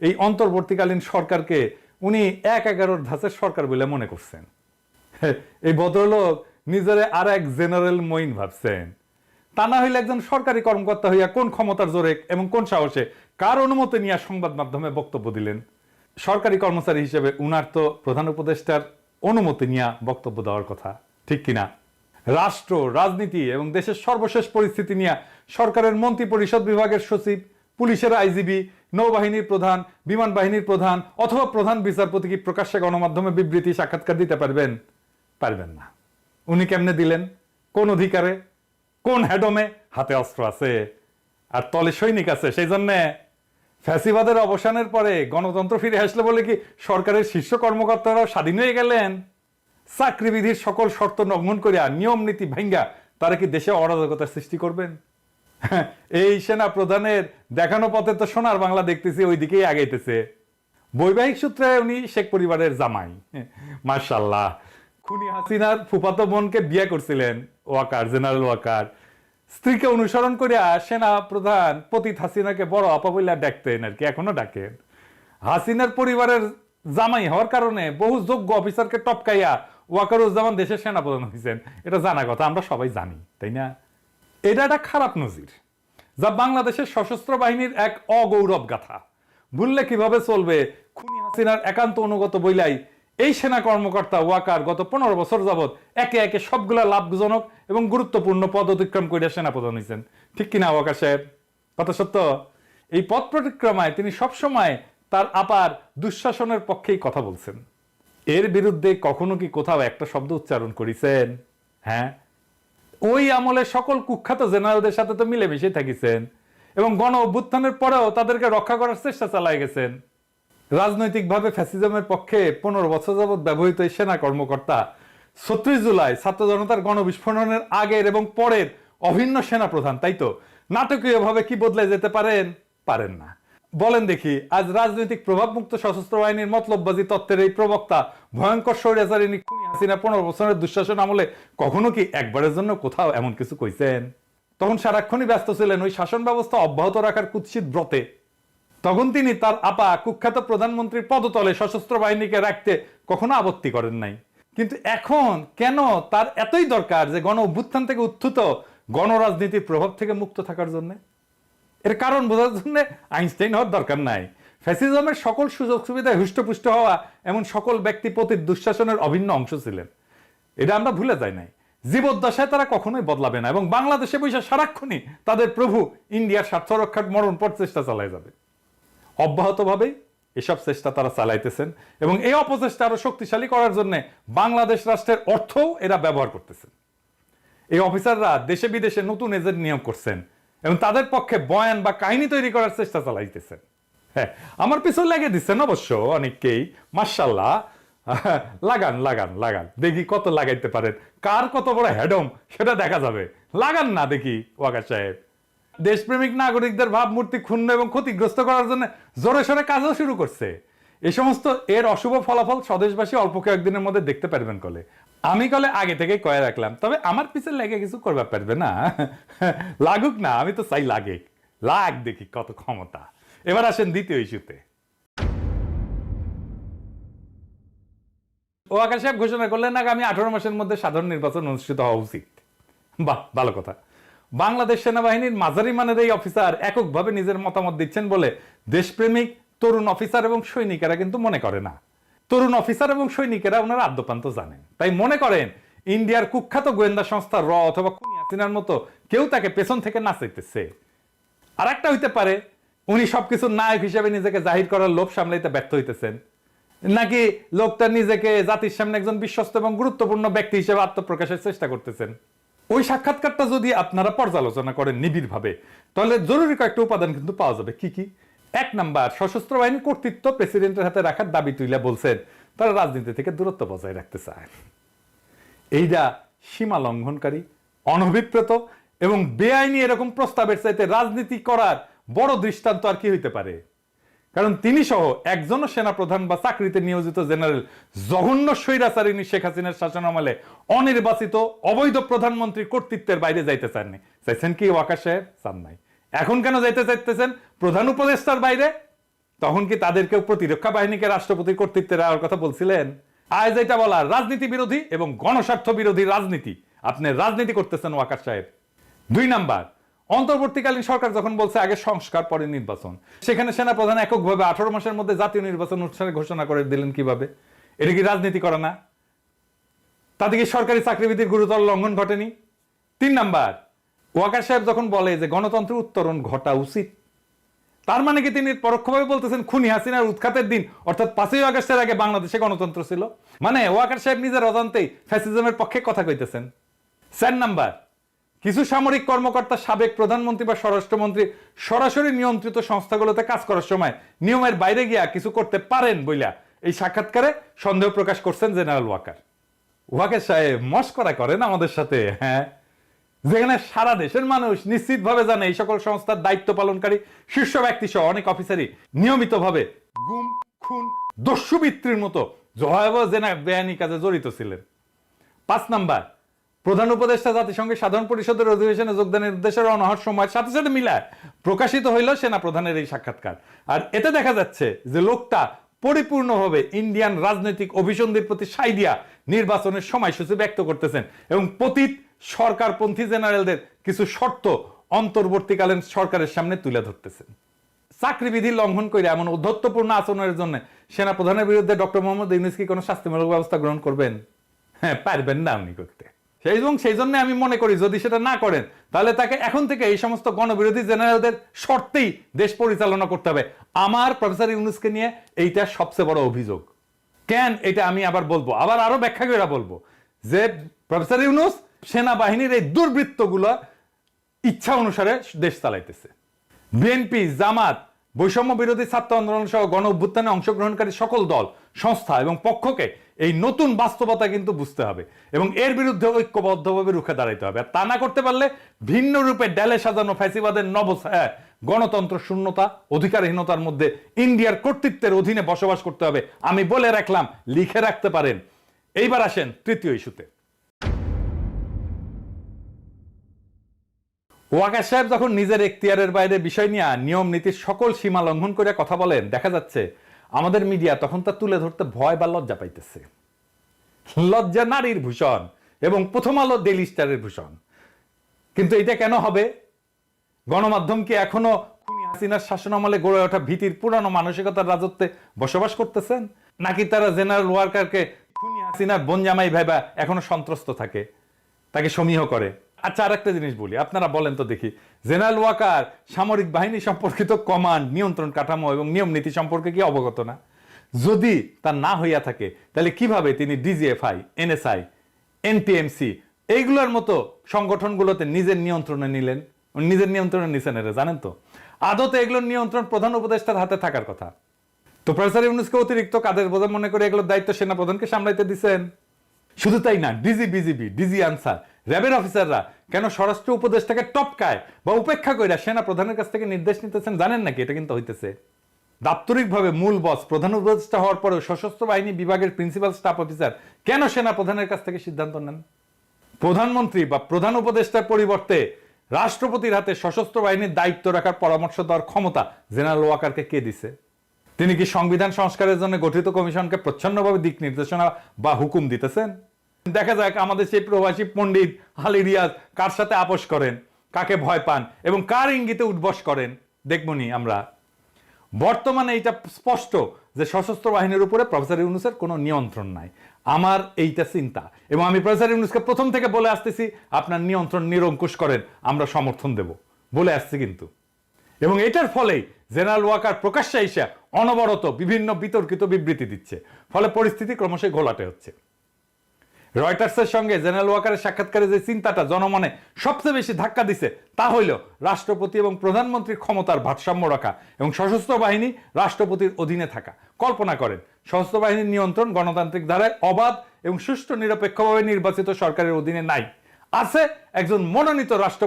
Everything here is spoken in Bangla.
এই অন্তর্বর্তীকালীন সরকারকে উনি এক এগারোর ধাঁচের সরকার বলে মনে করছেন। এই ভদ্রলোক নিজের আর এক জেনারেল মইন ভাবছেন। তা না হইলে একজন সরকারি কর্মকর্তা হইয়া কোন ক্ষমতার জোরে এবং কোন সাহসে কার অনুমতি নিয়ে সংবাদ মাধ্যমে বক্তব্য দিলেন? সরকারি কর্মচারী হিসেবে উনার তো প্রধান উপদেষ্টার অনুমতি নিয়ে বক্তব্য দেওয়ার কথা, ঠিক কিনা? রাষ্ট্র, রাজনীতি এবং দেশের সর্বশেষ পরিস্থিতি নিয়ে সরকারের মন্ত্রী পরিষদ বিভাগের সচিব, পুলিশের আইজিবি নৌবাহিনীর প্রধান, বিমান বাহিনীর প্রধান অথবা প্রধান বিচারপতি কি প্রকাশ্যে গণমাধ্যমে বিবৃতি, সাক্ষাৎকার দিতে পারবেন? পারবেন না। উনি কেমনে দিলেন? কোন অধিকারে? কোন হ্যাডমে হাতে অস্ত্র আছে আর তলে সৈনিক আছে। সেই জন্যে ফ্যাসিবাদের অবসানের পরে গণতন্ত্র ফিরে আসলে বলে কি সরকারের শীর্ষ কর্মকর্তারাও স্বাধীন হয়ে গেলেন? চাকরিবিধির সকল শর্ত লঙ্ঘন করিয়া নিয়ম নীতি ভাঙ্গা তারা কি দেশে অরাজকতার সৃষ্টি করবেন? এই সেনা প্রধানের দেখানো পথে তো সোনার বাংলা দেখতেছি ওই দিকেই আগাইতেছে। বৈবাহিক সূত্রে উনি শেখ পরিবারের জামাই। মার্শাল্লাহ খুনি হাসিনার ফুফাতো বোনকে বিয়ে করছিলেন, ওয়াকার, জেনারেল ওয়াকার। স্ত্রীকে অনুসরণ করিয়া সেনা প্রধান পতিত হাসিনাকে বড় আপা ডাকতেন আর কি, এখনও ডাকেন। হাসিনার পরিবারের জামাই হওয়ার কারণে বহু যোগ্য অফিসারকে টপকাইয়া ওয়াকারুজ্জামান দেশের সেনাপ্রধান হয়েছেন এটা জানা কথা, আমরা সবাই জানি, তাই না? এটা একটা খারাপ নজির, যা বাংলাদেশের সশস্ত্র বাহিনীর এক অগৌরব গাথা। ভুললে কীভাবে চলবে? খুনি হাসিনার একান্ত অনুগত বইলাই এই সেনা কর্মকর্তা ওয়াকার গত পনেরো বছর যাবৎ একে একে সবগুলা লাভজনক এবং গুরুত্বপূর্ণ পদ অতিক্রম করে সেনাপ্রধান হয়েছেন ঠিক কিনা, ওয়াকার সাহেব? কথা সত্য? এই পথ প্রতিক্রমায় তিনি সবসময় তার আপার দুঃশাসনের পক্ষেই কথা বলছেন। এর বিরুদ্ধে কখনো কি কোথাও একটা শব্দ উচ্চারণ করেছেন? হ্যাঁ ওই আমলে সকল কুখ্যাত জেনারেলদের সাথে তো মিলেমিশে থাকিছেন। এবং গণ অভ্যুত্থানের পরেও তাদেরকে রক্ষা করার চেষ্টা চালায় গেছেন। রাজনৈতিকভাবে ফ্যাসিজমের পক্ষে পনেরো বছর যাবৎ ব্যবহৃত সেনা কর্মকর্তা ছত্রিশ জুলাই ছাত্র জনতার গণবিস্ফোরণের আগের এবং পরের অভিন্ন সেনা প্রধান, তাই তো? নাটকীয়ভাবে কি বদলে যেতে পারেন? পারেন না। বলেন দেখি, আজ রাজনৈতিক প্রভাবমুক্ত সশস্ত্র বাহিনীর মতলববাজি তত্ত্বের এই প্রবক্তা, ভয়ঙ্কর স্বৈরাচারিণী খুনি হাসিনা পনেরো বছরের দুঃশাসন আমলে কখনো কি একবারের জন্য কোথাও এমন কিছু কইছেন? তখন সারাক্ষণই ব্যস্ত ছিলেন ওই শাসন ব্যবস্থা অব্যাহত রাখার কুৎসিত ব্রতে। তখন তিনি তার আপা কুখ্যাত প্রধানমন্ত্রীর পদতলে সশস্ত্র বাহিনীকে রাখতে কখনো আপত্তি করেন নাই। কিন্তু এখন কেন তার এতই দরকার যে গণ অভ্যুত্থান থেকে উত্থিত গণরাজনীতির প্রভাব থেকে মুক্ত থাকার জন্য? এর কারণ বোঝার জন্য আইনস্টাইন হওয়ার দরকার নাই। ফ্যাসিজমের সকল সুযোগ সুবিধায় হুষ্টপুষ্ট হওয়া এমন সকল ব্যক্তি প্রতি দুঃশাসনের অভিন্ন অংশ ছিলেন। এটা আমরা ভুলে যাই নাই। জীবদ্দশায় তারা কখনোই বদলাবে না এবং বাংলাদেশে বসে সারাক্ষণই তাদের প্রভু ইন্ডিয়ার স্বার্থ রক্ষার মরণ পর চেষ্টা চালায় যাবে। অব্যাহতভাবেই এসব চেষ্টা তারা চালাইতেছেন এবং এই অপচেষ্টা আরও শক্তিশালী করার জন্য বাংলাদেশ রাষ্ট্রের অর্থও এরা ব্যবহার করতেছেন। এই অফিসাররা দেশে বিদেশে নতুন এজেন্ট নিয়োগ করছেন। এবং তাদের পক্ষে বয়ান বা কাহিনী তৈরি করার চেষ্টা চালাইতেছেন হ্যাঁ আমার পিছনে লেগে দিচ্ছেন অবশ্য অনেককেই। মার্শাল্লাহ লাগান লাগান লাগান। দেখি কত লাগাইতে পারেন। কার কত বড় হ্যাডম সেটা দেখা যাবে। লাগান না দেখি ওয়াকা সাহেব। দেশপ্রেমিক নাগরিকদের ভাবমূর্তি ক্ষুণ্ণ এবং ক্ষতিগ্রস্ত করার জন্য জোরে সোরে কাজও শুরু করছে। এ সমস্ত এর অশুভ ফলাফল স্বদেশবাসী অল্প কয়েকদিনের মধ্যে দেখতে পারবেন কলে। আমি কলে আগে থেকে কয়ে রাখলাম, তবে আমার পিছনে লেগে কিছু করবে পারবে না। লাগুক না, আমি তো চাই লাগে লাগ দেখি কত ক্ষমতা। এবার আসেন দ্বিতীয় ইস্যুতে। ও আকাশ সাহেব ঘোষণা করলেন, আগামী আঠারো মাসের মধ্যে সাধারণ নির্বাচন অনুষ্ঠিত হওয়া উচিত। বাহ, ভালো কথা। বাংলাদেশ সেনাবাহিনীর মাঝারি মানের এই অফিসার এককভাবে নিজের মতামত দিচ্ছেন বলে দেশপ্রেমিক, তরুণ অফিসার এবং সৈনিকেরা কিন্তু মনে করে না। তরুণ অফিসার এবং সৈনিকেরা ওনার আদ্যপান্ত জানেন। তাই মনে করেন, ইন্ডিয়ার কুখ্যাত গোয়েন্দা সংস্থা র অথবা খুনি মতো কেউ তাকে পেছন থেকে নাচাইতেছে আর একটা হইতে পারে, উনি সবকিছু নায়ক হিসেবে নিজেকে জাহির করার লোভ সামলাইতে ব্যর্থ হইতেছেন। নাকি লোকটা নিজেকে জাতির সামনে একজন বিশ্বস্ত এবং গুরুত্বপূর্ণ ব্যক্তি হিসেবে আত্মপ্রকাশের চেষ্টা করতেছেন? ওই সাক্ষাৎকারটা যদি আপনারা পর্যালোচনা করেন নিবিড় ভাবে তাহলে জরুরি কয়েকটা উপাদান কিন্তু পাওয়া যাবে। কি কি? এক নাম্বার, সশস্ত্র বাহিনীর কর্তৃত্ব প্রেসিডেন্টের হাতে রাখার দাবি তুলে বলছেন। তারা রাজনীতি থেকে দূরত্ব বজায় রাখতে চায়। এইটা সীমা লঙ্ঘনকারী, অনভিপ্রেত এবং বেআইনি এরকম প্রস্তাবের চাইতে রাজনীতি করার বড় দৃষ্টান্ত আর কি হইতে পারে? কারণ তিনি সহ একজনও সেনাপ্রধান বা চাকরিতে নিয়োজিত জেনারেল জঘন্য স্বৈরাচারিণী শেখ হাসিনার শাসন আমলে অনির্বাচিত অবৈধ প্রধানমন্ত্রী কর্তৃত্বের বাইরে যাইতে চাননি। চাইছেন কি ওয়াকা সাহেব? চান নাই। এখন কেন যাইতে চাইতেছেন? প্রধান উপদেষ্টার বাইরে? তখন কি তাদেরকেও প্রতিরক্ষা বাহিনীকে রাষ্ট্রপতির কর্তৃত্বে দেওয়ার কথা বলছিলেন? আজ এটা বলা রাজনীতি বিরোধী এবং গণস্বার্থ বিরোধী রাজনীতি। আপনি রাজনীতি করতেছেন, ওয়াকার সাহেব। দুই নাম্বার, অন্তর্বর্তীকালীন সরকার যখন বলছে আগে সংস্কার, পরে নির্বাচন। সেখানে সেনাপ্রধান এককভাবে আঠারো মাসের মধ্যে জাতীয় নির্বাচন অনুষ্ঠানে ঘোষণা করে দিলেন কীভাবে? এটা কি রাজনীতি করে না? তাতে কি সরকারি চাকরিবিধির গুরুতর লঙ্ঘন ঘটেনি? তিন নাম্বার ওয়াকার সাহেব যখন বলে যে গণতন্ত্রের উত্তরণ ঘটা উচিত, তার মানে কি তিনি পরোক্ষভাবে বলতেছেন, খুনি হাসিনার উৎখাতের দিন, অর্থাৎ পাঁচই আগস্টের আগে বাংলাদেশে গণতন্ত্র ছিল? মানে ওয়াকার সাহেব নিজের অজান্তেই ফ্যাসিজমের পক্ষে কথা কইতেছেন। চার নাম্বার, কিছু সামরিক কর্মকর্তা, সাবেক প্রধানমন্ত্রী বা স্বরাষ্ট্রমন্ত্রী সরাসরি নিয়ন্ত্রিত সংস্থাগুলোতে কাজ করার সময় নিয়মের বাইরে গিয়া কিছু করতে পারেন বইলা এই সাক্ষাৎকারে সন্দেহ প্রকাশ করছেন জেনারেল ওয়াকার। ওয়াকার সাহেব মস্করা করেন আমাদের সাথে হ্যাঁ। যেখানে সারা দেশের মানুষ নিশ্চিতভাবে জানে এই সকল সংস্থার দায়িত্ব পালনকারী শীর্ষ ব্যক্তি সহ অনেক অফিসারই নিয়মিতভাবে গুম, খুন, দস্যুবৃত্তির মতো ভয়াবহ জেনা বেআইনি কাজে জড়িত ছিলেন। পাঁচ নাম্বার, প্রধান উপদেষ্টা জাতিসংঘের সাধারণ পরিষদের অধিবেশনে যোগদানের উদ্দেশ্যে রওনা হওয়ার সময় সাথে সাথে মিলায় প্রকাশিত হইল সেনা প্রধানের এই সাক্ষাৎকার। আর এতে দেখা যাচ্ছে যে লোকটা পরিপূর্ণভাবে ইন্ডিয়ান রাজনৈতিক অভিসন্ধির প্রতি সাই দিয়া নির্বাচনের সময়সূচি ব্যক্ত করতেছেন এবং পতীত সরকারপন্থী জেনারেলদের কিছু শর্ত অন্তর্বর্তীকালীন সরকারের সামনে তুলে ধরতেছেন চাকরিবিধি লঙ্ঘন করে এমন উদ্ধত্তপূর্ণ আচরণের জন্য সেনা প্রধানের বিরুদ্ধে ডক্টর মোহাম্মদ ইউনুস কি কোনো শাস্তিমূলক ব্যবস্থা গ্রহণ করবেন? হ্যাঁ পারবেন না উনি করতে। সেই এবং সেই জন্য আমি মনে করি যদি সেটা না করেন, তাহলে তাকে এখন থেকে এই সমস্ত গণবিরোধী জেনারেলদের শর্তেই দেশ পরিচালনা করতে হবে। আমার প্রফেসর ইউনুসকে নিয়ে এইটা সবচেয়ে বড় অভিযোগ। কেন এটা আমি আবার বলব? আবার আরও ব্যাখ্যা করে বলব যে প্রফেসর ইউনুস সেনাবাহিনীর এই দুর্বৃত্তগুলো ইচ্ছা অনুসারে দেশ চালাইতেছে। বিএনপি, জামাত, বৈষম্য বিরোধী ছাত্র আন্দোলন সহ গণ অভ্যুত্থানে অংশগ্রহণকারী সকল দল, সংস্থা এবং পক্ষকে এই নতুন বাস্তবতা কিন্তু বুঝতে হবে এবং এর বিরুদ্ধে ঐক্যবদ্ধভাবে রুখে দাঁড়াইতে হবে। আর তা না করতে পারলে ভিন্ন রূপে ডেলে সাজানো ফ্যাসিবাদের নবছায় গণতন্ত্র শূন্যতা, অধিকারহীনতার মধ্যে ইন্ডিয়ার কর্তৃত্বের অধীনে বসবাস করতে হবে। আমি বলে রাখলাম, লিখে রাখতে পারেন। এইবার আসেন তৃতীয় ইস্যুতে। ওয়াকার সাহেব যখন নিজের এখতিয়ারের বাইরে বিষয় নিয়ে নিয়ম নীতির সকল সীমা লঙ্ঘন করে কথা বলেন, দেখা যাচ্ছে আমাদের মিডিয়া তখন তা তুলে ধরতে ভয় বা লজ্জা পাইতেছে। লজ্জা নারীর ভূষণ এবং প্রথম আলো ডেলি স্টারের ভূষণ। কিন্তু এটা কেন হবে? গণমাধ্যম কি এখনও খুনি হাসিনার শাসনামলে গড়ে ওঠা ভীতির পুরানো মানসিকতার রাজত্বে বসবাস করতেছেন? নাকি তারা জেনারেল ওয়ার্কারকে খুনি হাসিনার বনজামাই ভাইবা এখনও সন্ত্রস্ত থাকে, তাকে সমীহ করে? আচ্ছা আর একটা জিনিস বলি। আপনারা বলেন তো দেখি। জেনারেল ওয়াকার সামরিক বাহিনী সম্পর্কিত কমান্ড, নিয়ন্ত্রণ কাঠামো এবং নিয়ম নীতি সম্পর্কে কি অবগত না? যদি তা না হইয়া থাকে, তাহলে কীভাবে তিনি ডিজিএফআই, এনএসআই, এনটিএমসি এইগুলোর মতো সংগঠনগুলোতে নিজের নিয়ন্ত্রণে নিলেন? নিজের নিয়ন্ত্রণে নিছেন এরা, জানেন তো? আদতে এগুলোর নিয়ন্ত্রণ প্রধান উপদেষ্টার হাতে থাকার কথা। তো প্রফেসর ইউনুসকে অতিরিক্ত কাদের বোঝা মনে করে এগুলোর দায়িত্ব সেনা প্রধানকে সামলাইতে দিছেন? শুধু তাই না, ডিজি বিজিবি, ডিজি আনসার র্যাবের অফিসাররা কেন স্বরাষ্ট্র উপদেষ্টাকে টপকায় বা উপেক্ষা করে সেনা প্রধানের কাছ থেকে নির্দেশ নিতেছেন জানেন নাকি? এটা কিন্তু হইতেছে। দাপ্তরিকভাবে মূল বস, প্রধান উপদেষ্টা হওয়ার পরেও সশস্ত্র বাহিনী বিভাগের প্রিন্সিপাল স্টাফ অফিসার কেন সেনা প্রধানের কাছ থেকে সিদ্ধান্ত নেন? প্রধানমন্ত্রী বা প্রধান উপদেষ্টার পরিবর্তে রাষ্ট্রপতির হাতে সশস্ত্র বাহিনীর দায়িত্ব রাখার পরামর্শ দেওয়ার ক্ষমতা জেনারেল ওয়াকারকে কে দিছে? তিনি কি সংবিধান সংস্কারের জন্য গঠিত কমিশনকে প্রচ্ছন্নভাবে দিক নির্দেশনা বা হুকুম দিতেছেন? দেখা যাক আমাদের সেই প্রবাসী পণ্ডিত আলী রিয়াজ কার সাথে আপোষ করেন, কাকে ভয় পান এবং কার ইঙ্গিতে উদ্বস করেন, দেখবনি আমরা। বর্তমানে এটা স্পষ্ট যে সশস্ত্র বাহিনীর উপরে প্রফেসর ইউনুসের কোনো নিয়ন্ত্রণ নাই। আমার এইটা চিন্তা এবং আমি প্রফেসর ইউনুসকে প্রথম থেকে বলে আসতেছি, আপনার নিয়ন্ত্রণ নিরঙ্কুশ করেন, আমরা সমর্থন দেব। বলে আসছি কিন্তু। এবং এটার ফলেই জেনারেল ওয়াকার প্রকাশ্যে এসে অনবরত বিভিন্ন বিতর্কিত বিবৃতি দিচ্ছে। ফলে পরিস্থিতি ক্রমশই ঘোলাটে হচ্ছে। রয়টার্সের সঙ্গে জেনারেল ওয়াকারের সাক্ষাৎকারে যে চিন্তাটা জনমনে সবচেয়ে বেশি ধাক্কা দিছে, তা হইল রাষ্ট্রপতি এবং প্রধানমন্ত্রীর ক্ষমতার ভারসাম্য রাখা এবং সশস্ত্র বাহিনী রাষ্ট্রপতির অধীনে থাকা। কল্পনা করেন, সশস্ত্র বাহিনীর নিয়ন্ত্রণ গণতান্ত্রিক ধারায় অবাধ এবং সুষ্ঠু নিরপেক্ষভাবে নির্বাচিত সরকারের অধীনে নাই। আছে একজন মনোনীত রাষ্ট্র